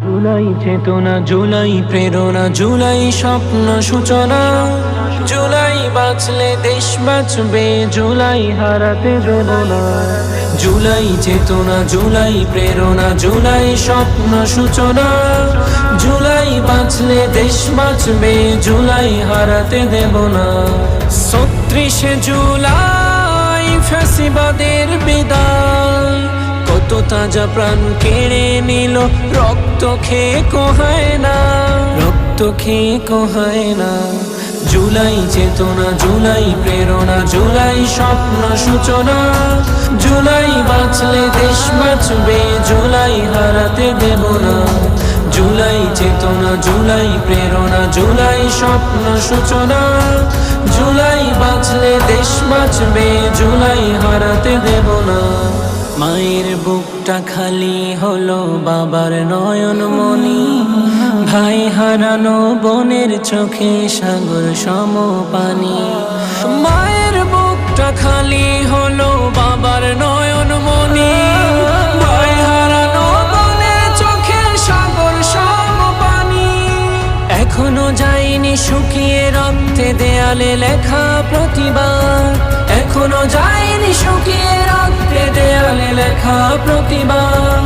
জুলাই চেতনা, জুলাই প্রেরণা, জুলাই স্বপ্ন সূচনা। জুলাই বাঁচলে দেশ বাঁচবে, জুলাই হারাতে দেব না। জুলাই চেতনা, জুলাই প্রেরণা, জুলাই স্বপ্ন সূচনা। জুলাই বাঁচলে দেশ বাঁচবে, জুলাই হারাতে দেব না। ছত্রিশে জুলাই ফ্যাসিবাদের বিদায়। কত তাজা প্রাণ কেড়ে নিল। রক্ত খেয়ে কোহায় না। রক্ত খেয়ে কোহায় না। জুলাই চেতনা, জুলাই প্রেরণা, জুলাই স্বপ্ন সূচনা। জুলাই বাঁচলে দেশ বাঁচবে, জুলাই হারাতে দেব না। জুলাই চেতনা, জুলাই প্রেরণা, জুলাই স্বপ্ন সূচনা। জুলাই বাঁচলে দেশ বাঁচবে, জুলাই হারাতে দেব না। মায়ের বুকটা খালি হলো বাবার নয়ন মনি ভাই হারানো বোনের চোখে সাগর সম পানি মায়ের বুকটা খালি হলো বাবার নয়ন মনি ভাই হারানো বোনের চোখে সাগর সম পানি এখনও যায়নি শুকিয়ে রক্তে দেয়ালে লেখা প্রতিবাদ। এখনও যায়নি